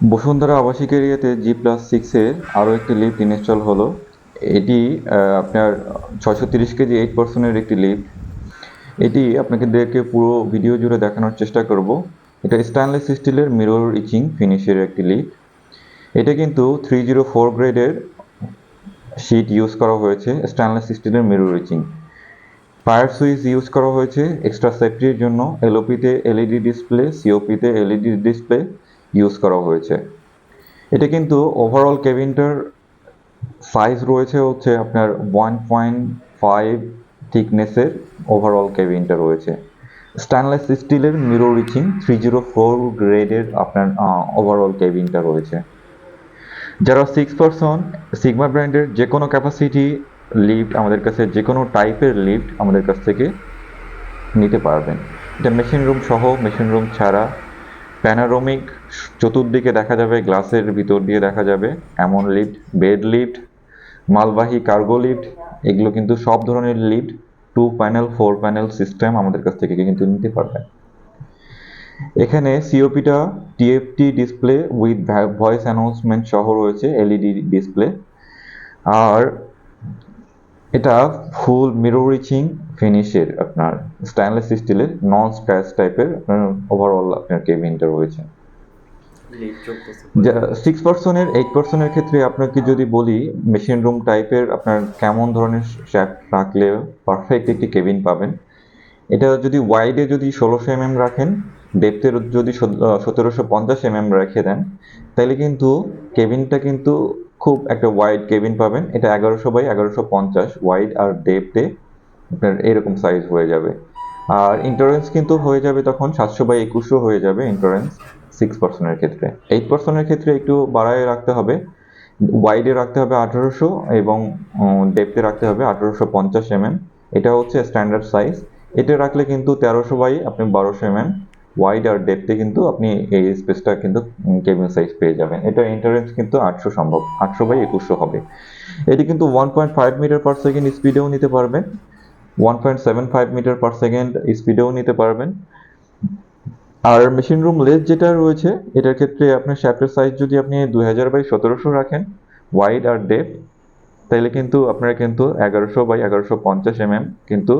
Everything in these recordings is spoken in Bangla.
বসুন্ধরা আবাসিক এরিয়াতে জি প্লাস সিক্সের আরও একটি লিফট ইনস্টল হলো। এটি আপনার ছয়শো তিরিশ কেজি এইট পার্সেন্টের একটি লিফট এটি আপনাকে দেখে পুরো ভিডিও জুড়ে দেখানোর চেষ্টা করব। এটা স্টেনলেস স্টিলের মিরর ইচিং ফিনিশের একটি লিফট এটা কিন্তু থ্রি জিরো ফোর গ্রেডের শিট ইউজ করা হয়েছে স্টেনলেস স্টিলের mirror etching fire switch use করা হয়েছে এক্সট্রা সেফটির জন্য। এলওপিতে এলইডি ডিসপ্লে সিওপিতে এলইডি ডিসপ্লে ইউজ করা হয়েছে। এটা কিন্তু ওভারঅল কেবিনটার সাইজ রয়েছে হচ্ছে আপনার ওয়ান পয়েন্ট ফাইভ থিকনেসের ওভারঅল কেবিনটা রয়েছে। স্টেনলেস স্টিলের মিরর রিচিং থ্রি জিরো ফোর গ্রেডের আপনার ওভারঅল কেবিনটা রয়েছে। যারা সিক্স পার্সন সিগমা ব্র্যান্ডের যে কোনো ক্যাপাসিটি লিফট আমাদের কাছে যে কোনো টাইপের লিফট আমাদের কাছ থেকে নিতে পারবেন। এটা মেশিন রুম সহ মেশিন রুম ছাড়া প্যানারোমিক চতুর্দিকে দেখা যাবে গ্লাসের ভিতর দিয়ে দেখা যাবে, এমন লিফট বেড লিফট মালবাহী কার্গো লিফট এগুলো কিন্তু সব ধরনের lift two panel four panel system আমাদের কাছ থেকে কিন্তু নিতে পারবেন। এখানে সিওপিটা TFT display with voice announcement সহ রয়েছে এলইডি ডিসপ্লে আর এটা ফুল মিরর রিচিং ফিনিশের আপনার স্টেনলেস স্টিলের নন স্ক্র্যাচ টাইপের ওভারঅল আপনার কেবিনটা রয়েছে। সিক্স পার্সনের এইট পার্সনের ক্ষেত্রে আপনাকে যদি বলি মেশিন রুম টাইপের আপনার কেমন ধরনের শ্যাফট রাখলে পারফেক্ট একটি কেবিন পাবেন। এটা যদি ওয়াইডে যদি ষোলোশো এমএম রাখেন ডেপথের যদি সতেরোশো পঞ্চাশ এমএম রেখে দেন তাহলে কিন্তু কেবিনটা কিন্তু খুব একটা ওয়াইড কেবিন পাবেন। এটা এগারোশো বাই এগারোশো পঞ্চাশ ওয়াইড আর ডেপথে আপনার এরকম সাইজ হয়ে যাবে। আর ইন্টারেন্স কিন্তু হয়ে যাবে তখন সাতশো বাই একুশশো হয়ে যাবে ইন্টারেন্স সিক্স পার্সনের ক্ষেত্রে। এইট পার্সনের ক্ষেত্রে একটু বাড়ায় রাখতে হবে। ওয়াইডে রাখতে হবে আঠারোশো এবং ডেপথে রাখতে হবে আঠারোশো পঞ্চাশ এমএম এটা হচ্ছে স্ট্যান্ডার্ড সাইজ এটা রাখলে কিন্তু তেরোশো বাই আপনি বারোশো এমএম ওয়াইড আর ডেপথে কিন্তু আপনি এই স্পেসটা কিন্তু কেবিন সাইজ পেয়ে যাবেন। এটা ইন্টারেন্স কিন্তু আটশো সম্ভব, আটশো বাই একুশশো হবে। এটি কিন্তু one point five metre per second স্পিডেও নিতে পারবেন। One point seven five metre per second স্পিডেও নিতে পারবেন। আর মেশিন রুম লেস যেটা রয়েছে, এটার ক্ষেত্রে আপনার শ্যাফটের সাইজ যদি আপনি দুই হাজার বাই সতেরোশো রাখেন ওয়াইড আর ডেপ তাহলে কিন্তু আপনারা কিন্তু এগারোশো বাই এগারোশো পঞ্চাশ এমএম কিন্তু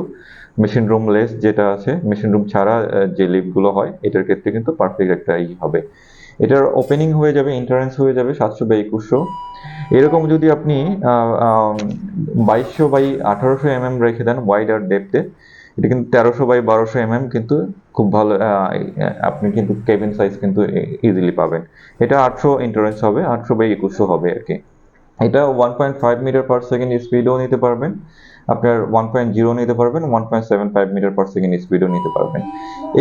মেশিন রুম লেস যেটা আছে মেশিন রুম ছাড়া যে লিফটগুলো হয়, এটার ক্ষেত্রে কিন্তু পারফেক্ট একটা ই হবে। এটার ওপেনিং হয়ে যাবে ইন্টারেন্স হয়ে যাবে সাতশো বাই একুশশো। এরকম যদি আপনি বাইশশো বাই আঠারোশো এমএম রেখে দেন ওয়াইড আর ডেপথে এটা কিন্তু তেরোশো বাই বারোশো এমএম কিন্তু খুব ভালো আপনি কিন্তু কেবিন সাইজ কিন্তু ইজিলি পাবেন। এটা আটশো ইন্টারেন্স হবে, আটশো বাই একুশশো হবে আর কি। এটা one point five metre per second স্পিডও নিতে পারবেন। আপনার ওয়ান পয়েন্ট জিরো নিতে পারবেন one point seven five metre per second স্পিডও নিতে পারবেন।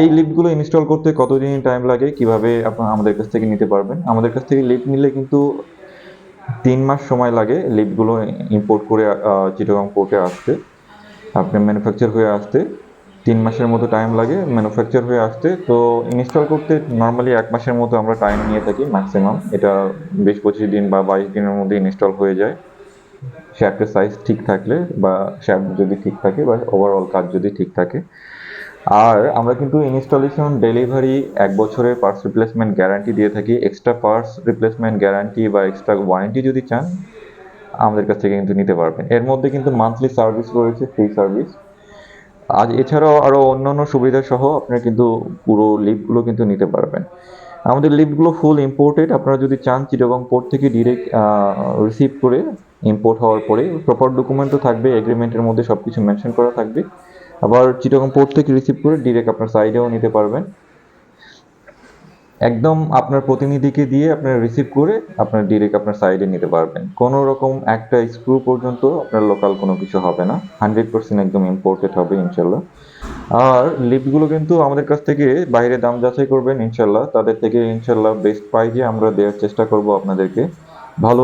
এই লিফটগুলো ইনস্টল করতে কতদিন টাইম লাগে, কীভাবে আপনার আমাদের কাছ থেকে নিতে পারবেন? আমাদের কাছ থেকে লিফট নিলে কিন্তু তিন মাস সময় লাগে লিফটগুলো ইম্পোর্ট করে চিটাগাং পোর্টে আসতে। আপনার ম্যানুফ্যাকচার হয়ে আসতে। তিন মাসের মতো টাইম লাগে ম্যানুফ্যাকচার হয়ে আসতে। তো ইনস্টল করতে নর্মালি এক মাসের মতো আমরা টাইম নিয়ে থাকি ম্যাক্সিমাম এটা বিশ পঁচিশ দিন বা বাইশ দিনের মধ্যে ইনস্টল হয়ে যায়। শ্যাফটের সাইজ ঠিক থাকলে বা শ্যাপ যদি ঠিক থাকে বা ওভারঅল কাজ যদি ঠিক থাকে। আর আমরা কিন্তু ইনস্টলেশন ডেলিভারি এক বছরের পার্টস রিপ্লেসমেন্ট গ্যারান্টি দিয়ে থাকি। এক্সট্রা পার্টস রিপ্লেসমেন্ট গ্যারান্টি বা এক্সট্রা ওয়ারেন্টি যদি চান, আমাদের কাছ থেকে কিন্তু নিতে পারবেন। এর মধ্যে কিন্তু মান্থলি সার্ভিস রয়েছে ফ্রি সার্ভিস আজ এছাড়াও আরও অন্যান্য সুবিধা সহ আপনারা কিন্তু পুরো লিফটগুলো কিন্তু নিতে পারবেন। আমাদের লিফটগুলো ফুল ইম্পোর্টেড আপনারা যদি চান চিটাগং পোর্ট থেকে ডিরেক্ট রিসিভ করে ইম্পোর্ট হওয়ার পরে প্রপার ডকুমেন্টও থাকবে এগ্রিমেন্টের মধ্যে সব কিছু মেনশন করা থাকবে। আবার চিটাগং পোর্ট থেকে রিসিভ করে ডিরেক্ট আপনার সাইডেও নিতে পারবেন। একদম আপনার প্রতিনিধিকে দিয়ে আপনার রিসিভ করে আপনার ডিরেক্ট আপনার সাইডে নিতে পারবেন। কোনো রকম একটা স্ক্রু পর্যন্ত আপনার লোকাল কোনো কিছু হবে না। হান্ড্রেড পার্সেন্ট একদম ইম্পোর্টেড হবে ইনশাল্লাহ। আর লিপগুলো কিন্তু আমাদের কাছ থেকে বাইরে দাম যাচাই করবেন ইনশাল্লাহ। তাদের থেকে ইনশাল্লাহ বেস্ট প্রাইজে আমরা দেওয়ার চেষ্টা করব আপনাদেরকে। ভালো